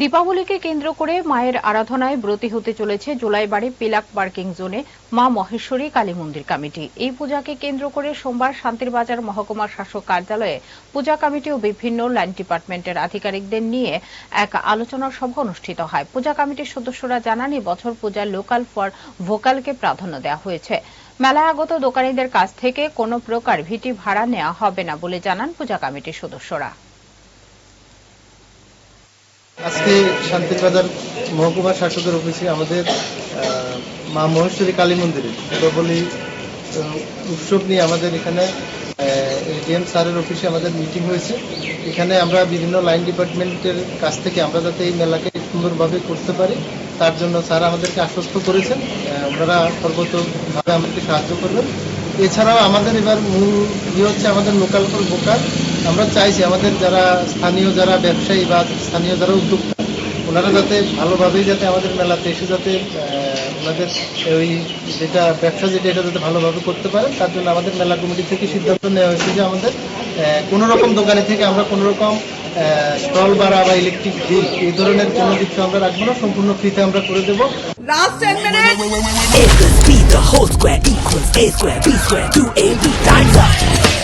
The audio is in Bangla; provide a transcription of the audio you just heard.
দীপাবলিকে কেন্দ্র করে মায়ের আরাধনায় ব্রতী হতে চলেছে জুলাইবাড়ি পিলাক পার্কিং জোনে মা মহেশ্বরী কালী মন্দির কমিটি। এই পূজাকে কেন্দ্র করে সোমবার শান্তিরবাজার মহকুমা শাসক কার্যালয়ে পূজা কমিটি ও বিভিন্ন লাইন ডিপার্টমেন্টের আধিকারিকদের নিয়ে এক আলোচনা সভা অনুষ্ঠিত হয়। পূজা কমিটির সদস্যরা জানান বছর পূজায় লোকাল ফর ভোকালকে প্রাধান্য দেওয়া হয়েছে। মেলায় আগত দোকানীদের কাছ থেকে কোনো প্রকার ভিটি ভাড়া নেওয়া হবে না বলে জানান পূজা কমিটির সদস্যরা। আজকে শান্তিবাজার মহকুমা শাসকের অফিসে আমাদের মা মহেশ্বরী কালী মন্দিরে দীপাবলি উৎসব নিয়ে আমাদের এখানে এডিএম স্যারের অফিসে আমাদের মিটিং হয়েছে। এখানে আমরা বিভিন্ন লাইন ডিপার্টমেন্টের কাছ থেকে আমরা যাতে এই মেলাকে সুন্দরভাবে করতে পারি, তার জন্য স্যার আমাদেরকে আশ্বস্ত করেছেন। ওনারা সর্বতভাবে আমাদেরকে সাহায্য করবেন। এছাড়াও আমাদের এবার মূল ইয়ে হচ্ছে আমাদের লোকাল ফর ভোকাল আমরা চাইছি আমাদের যারা স্থানীয় যারা ব্যবসায়ী বা স্থানীয় যারা উদ্যোক্তা ওনারা যাতে ভালোভাবেই যাতে আমাদের মেলাতে এসে যাতে ওনাদের ওই যেটা ব্যবসা যেটা এটা যাতে ভালোভাবে করতে পারে তার জন্য আমাদের মেলা কমিটি থেকে সিদ্ধান্ত নেওয়া হয়েছে যে আমাদের আহ, কোনো রকম দোকানে থেকে আমরা কোনো রকম স্টল বাড়া বা ইলেকট্রিক বিল এই ধরনের কোনো কিছু আমরা রাখব না সম্পূর্ণ ফ্রিতে আমরা করে দেবো Last 10 minutes. A plus B, the whole square equals A square, B square, 2AB times up.